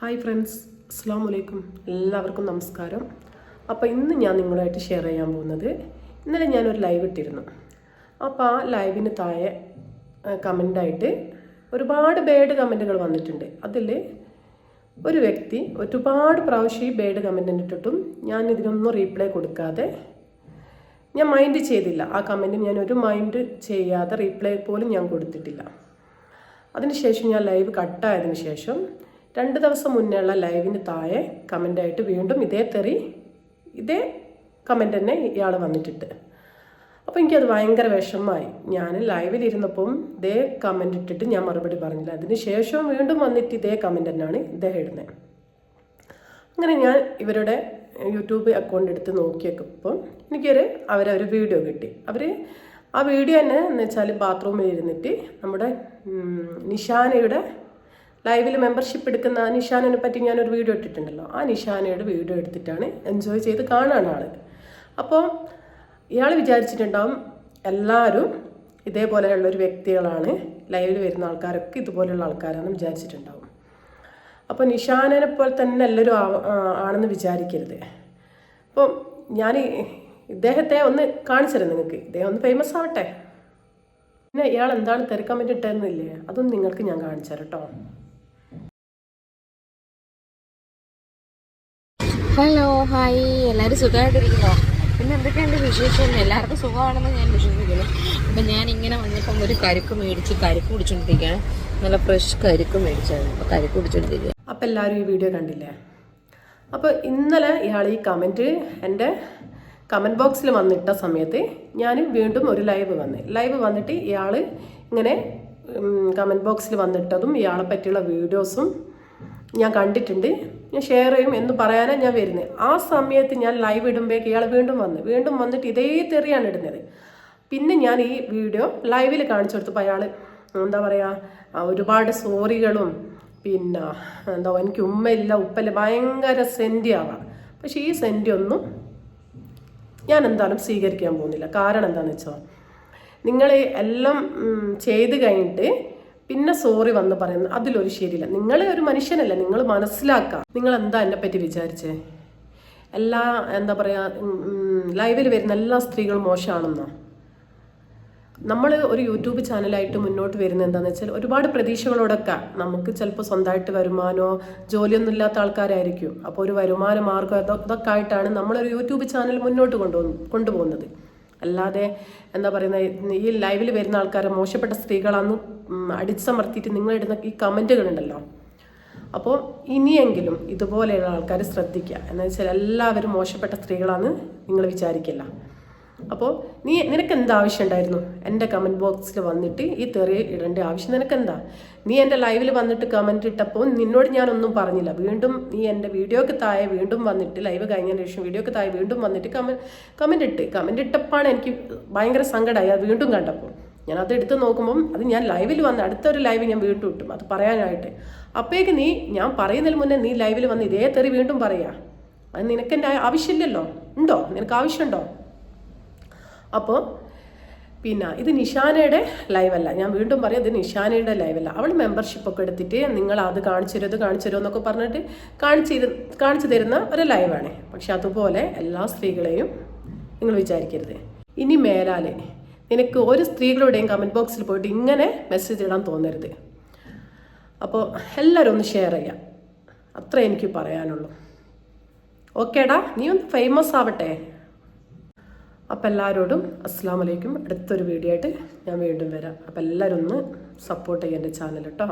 Hi friends അസ്സാം വലൈക്കും എല്ലാവർക്കും നമസ്കാരം. അപ്പോൾ ഇന്ന് ഞാൻ നിങ്ങളുമായിട്ട് ഷെയർ ചെയ്യാൻ പോകുന്നത് ഇന്നലെ ഞാനൊരു ലൈവ് ഇട്ടിരുന്നു. അപ്പോൾ ആ ലൈവിന് താഴെ കമന്റായിട്ട് ഒരുപാട് ബേഡ് കമന്റുകൾ വന്നിട്ടുണ്ട്. അതിൽ ഒരു വ്യക്തി ഒരുപാട് പ്രാവശ്യം ഈ ബേഡ് കമന്റ് ഇട്ടിട്ടും ഞാൻ ഇതിനൊന്നും റീപ്ലൈ കൊടുക്കാതെ ഞാൻ മൈൻഡ് ചെയ്തില്ല. ആ കമന്റ് ഞാൻ ഒരു മൈൻഡ് ചെയ്യാതെ റീപ്ലൈ പോലും ഞാൻ കൊടുത്തിട്ടില്ല. അതിനുശേഷം ഞാൻ ലൈവ് കട്ടായതിനു ശേഷം രണ്ട് ദിവസം മുന്നേ ഉള്ള ലൈവിന് താഴെ കമന്റായിട്ട് വീണ്ടും ഇതേ തെറി ഇതേ കമന്റ് തന്നെ ഇയാൾ വന്നിട്ടിട്ട്. അപ്പോൾ എനിക്കത് ഭയങ്കര വിഷമമായി. ഞാൻ ലൈവിലിരുന്നപ്പം ഇതേ കമന്റ് ഇട്ടിട്ട് ഞാൻ മറുപടി പറഞ്ഞില്ല. അതിന് ശേഷം വീണ്ടും വന്നിട്ട് ഇതേ കമന്റ് തന്നെയാണ് ഇദ്ദേഹം ഇടുന്നത് അങ്ങനെ ഞാൻ ഇവരുടെ യൂട്യൂബ് അക്കൗണ്ട് എടുത്ത് നോക്കിയപ്പോൾ എനിക്കൊരു അവരെ ഒരു വീഡിയോ കിട്ടി. അവർ ആ വീഡിയോ തന്നെ എന്ന് വെച്ചാൽ ബാത്റൂമിൽ ഇരുന്നിട്ട് നമ്മുടെ നിഷാനയുടെ ലൈവിൽ മെമ്പർഷിപ്പ് എടുക്കുന്ന ആ നിഷാനെ പറ്റി ഞാനൊരു വീഡിയോ ഇട്ടിട്ടുണ്ടല്ലോ. ആ നിഷാനയുടെ വീഡിയോ എടുത്തിട്ടാണ് എൻജോയ് ചെയ്ത് കാണാണ് ആൾ. അപ്പോൾ ഇയാൾ വിചാരിച്ചിട്ടുണ്ടാവും എല്ലാവരും ഇതേപോലെയുള്ള ഒരു വ്യക്തികളാണ് ലൈവിൽ വരുന്ന ആൾക്കാരൊക്കെ ഇതുപോലെയുള്ള ആൾക്കാരാണെന്ന് വിചാരിച്ചിട്ടുണ്ടാവും. അപ്പോൾ നിഷാനനെ പോലെ തന്നെ എല്ലാവരും ആണെന്ന് വിചാരിക്കരുത്. അപ്പം ഞാൻ ഇദ്ദേഹത്തെ ഒന്ന് കാണിച്ചുതരാം നിങ്ങൾക്ക്. ഇദ്ദേഹം ഒന്ന് ഫേമസ് ആവട്ടെ. പിന്നെ ഇയാൾ എന്താണ് തിരക്കാൻ പറ്റിയിട്ടെന്നില്ലേ അതൊന്നും നിങ്ങൾക്ക് ഞാൻ കാണിച്ചു തരാം കേട്ടോ. Hello hi. എല്ലാവരും സുഖമായിട്ടിരിക്കുന്നോ? പിന്നെ എന്തൊക്കെയുണ്ട് വിശേഷം? എല്ലാവർക്കും സുഖമാണെന്ന് ഞാൻ വിശ്വസിക്കുന്നു. അപ്പം ഞാൻ ഇങ്ങനെ വന്നപ്പം ഒരു കരുക്ക് മേടിച്ച് കരുക്ക് കുടിച്ചുകൊണ്ടിരിക്കുകയാണ് നല്ല ഫ്രഷ് കരുക്ക് മേടിച്ചായിരുന്നു. അപ്പോൾ കരുക്ക് കുടിച്ചുകൊണ്ടിരിക്കുക അപ്പം എല്ലാവരും ഈ വീഡിയോ കണ്ടില്ലേ? അപ്പോൾ ഇന്നലെ ഇയാൾ ഈ കമന്റ് എന്റെ കമന്റ് ബോക്സിൽ വന്നിട്ട സമയത്ത് ഞാൻ വീണ്ടും ഒരു ലൈവ് വന്ന്. ലൈവ് വന്നിട്ട് ഇയാൾ ഇങ്ങനെ കമന്റ് ബോക്സിൽ വന്നിട്ടതും ഇയാളെ പറ്റിയുള്ള വീഡിയോസും ഞാൻ കണ്ടിട്ടുണ്ട്. ഞാൻ ഷെയർ ചെയ്യും എന്ന് പറയാനാണ് ഞാൻ വരുന്നത് ആ സമയത്ത് ഞാൻ ലൈവ് ഇടുമ്പോഴേക്ക് ഇയാൾ വീണ്ടും വന്ന്. വീണ്ടും വന്നിട്ട് ഇതേ തെറിയാണ് ഇടുന്നത്. പിന്നെ ഞാൻ ഈ വീഡിയോ ലൈവിൽ കാണിച്ചു കൊടുത്തപ്പോൾ അയാൾ എന്താ പറയുക ഒരുപാട് സോറികളും പിന്നെ എന്താ എനിക്ക് ഉമ്മയില്ല ഉപ്പല്ല ഭയങ്കര സെന്റി ആവാം. പക്ഷേ ഈ സെന്റി ഒന്നും ഞാൻ എന്തായാലും സ്വീകരിക്കാൻ പോകുന്നില്ല. കാരണം എന്താണെന്ന് വെച്ചാൽ നിങ്ങൾ എല്ലാം ചെയ്ത് കഴിഞ്ഞിട്ട് പിന്നെ സോറി വന്ന് പറയുന്നത് അതിലൊരു ശരിയില്ല. നിങ്ങളെ ഒരു മനുഷ്യനല്ല നിങ്ങൾ മനസ്സിലാക്കുക നിങ്ങൾ എന്താ എന്നെ പറ്റി വിചാരിച്ചേ? എല്ലാ എന്താ പറയുക ലൈവിൽ വരുന്ന എല്ലാ സ്ത്രീകളും മോശമാണെന്നോ? നമ്മൾ ഒരു യൂട്യൂബ് ചാനലായിട്ട് മുന്നോട്ട് വരുന്ന എന്താണെന്ന് വെച്ചാൽ ഒരുപാട് പ്രതീക്ഷകളോടൊക്കെ നമുക്ക് ചിലപ്പോൾ സ്വന്തമായിട്ട് വരുമാനമോ ജോലിയൊന്നും ഇല്ലാത്ത ആൾക്കാരായിരിക്കും. അപ്പോൾ ഒരു വരുമാന മാർഗം ഇതൊ- ഇതൊക്കെ ആയിട്ടാണ് നമ്മളൊരു യൂട്യൂബ് ചാനൽ മുന്നോട്ട് കൊണ്ടുപോകും കൊണ്ടുപോകുന്നത്. അല്ലാതെ എന്താ പറയുന്നത് ഈ ലൈവിൽ വരുന്ന ആൾക്കാരെ മോശപ്പെട്ട സ്ത്രീകളാന്ന് അടിച്ചമർത്തിയിട്ട് നിങ്ങളിടുന്ന ഈ കമന്റുകളുണ്ടല്ലോ അപ്പോൾ ഇനിയെങ്കിലും ഇതുപോലെയുള്ള ആൾക്കാർ ശ്രദ്ധിക്കുക. എന്ന് വെച്ചാൽ എല്ലാവരും മോശപ്പെട്ട സ്ത്രീകളാന്ന് നിങ്ങൾ വിചാരിക്കില്ല. അപ്പോൾ നീ നിനക്ക് എന്താ ആവശ്യം ഉണ്ടായിരുന്നു എന്റെ കമന്റ് ബോക്സിൽ വന്നിട്ട് ഈ തെറി ഇടേണ്ട ആവശ്യം നിനക്ക് എന്താ നീ എന്റെ ലൈവിൽ വന്നിട്ട് കമന്റ് ഇട്ടപ്പോൾ നിന്നോട് ഞാനൊന്നും പറഞ്ഞില്ല. വീണ്ടും നീ എന്റെ വീഡിയോക്ക് താഴെ വീണ്ടും വന്നിട്ട് ലൈവ് കഴിഞ്ഞതിന് ശേഷം വീഡിയോക്ക് താഴെ വീണ്ടും വന്നിട്ട് കമ കമന്റ് ഇട്ട്. കമന്റ് ഇട്ടപ്പോഴാണ് എനിക്ക് ഭയങ്കര സങ്കടമായി അത് വീണ്ടും കണ്ടപ്പോൾ ഞാൻ അത് എടുത്ത് നോക്കുമ്പം അത് ഞാൻ ലൈവിൽ വന്ന് അടുത്തൊരു ലൈവ് ഞാൻ വീണ്ടും ഇട്ടും. അത് പറയാനായിട്ട്. അപ്പോഴേക്ക് നീ ഞാൻ പറയുന്നതിന് മുന്നേ നീ ലൈവിൽ വന്ന് ഇതേ തെറി വീണ്ടും പറയാ. അത് നിനക്കെന്റെ ആവശ്യമില്ലല്ലോ? ഉണ്ടോ? നിനക്ക് ആവശ്യമുണ്ടോ? അപ്പോൾ പിന്നെ ഇത് നിഷാനയുടെ ലൈവല്ല ഞാൻ വീണ്ടും പറയാം ഇത് നിഷാനയുടെ ലൈവല്ല അവൾ മെമ്പർഷിപ്പൊക്കെ എടുത്തിട്ട് നിങ്ങൾ അത് കാണിച്ചു തരുമോ ഇത് കാണിച്ചു തരുമോ എന്നൊക്കെ പറഞ്ഞിട്ട് കാണിച്ചു കാണിച്ചു തരുന്ന ഒരു ലൈവാണ് പക്ഷെ അതുപോലെ എല്ലാ സ്ത്രീകളെയും നിങ്ങൾ വിചാരിക്കരുത്. ഇനി മേലാൽ നിനക്ക് ഒരു സ്ത്രീകളുടെയും കമന്റ് ബോക്സിൽ പോയിട്ട് ഇങ്ങനെ മെസ്സേജ് ഇടാൻ തോന്നരുത്. അപ്പോൾ എല്ലാവരും ഒന്ന് ഷെയർ ചെയ്യാം. അത്ര എനിക്ക് പറയാനുള്ളൂ. ഓക്കേടാ നീ ഒന്ന് ഫേമസ് ആവട്ടെ. അപ്പം എല്ലാവരോടും അസ്സാം വലൈക്കും അടുത്തൊരു വീഡിയോ ആയിട്ട് ഞാൻ വീണ്ടും വരാം. അപ്പോൾ എല്ലാവരും ഒന്ന് സപ്പോർട്ട് ചെയ്യാം എന്റെ ചാനൽ കേട്ടോ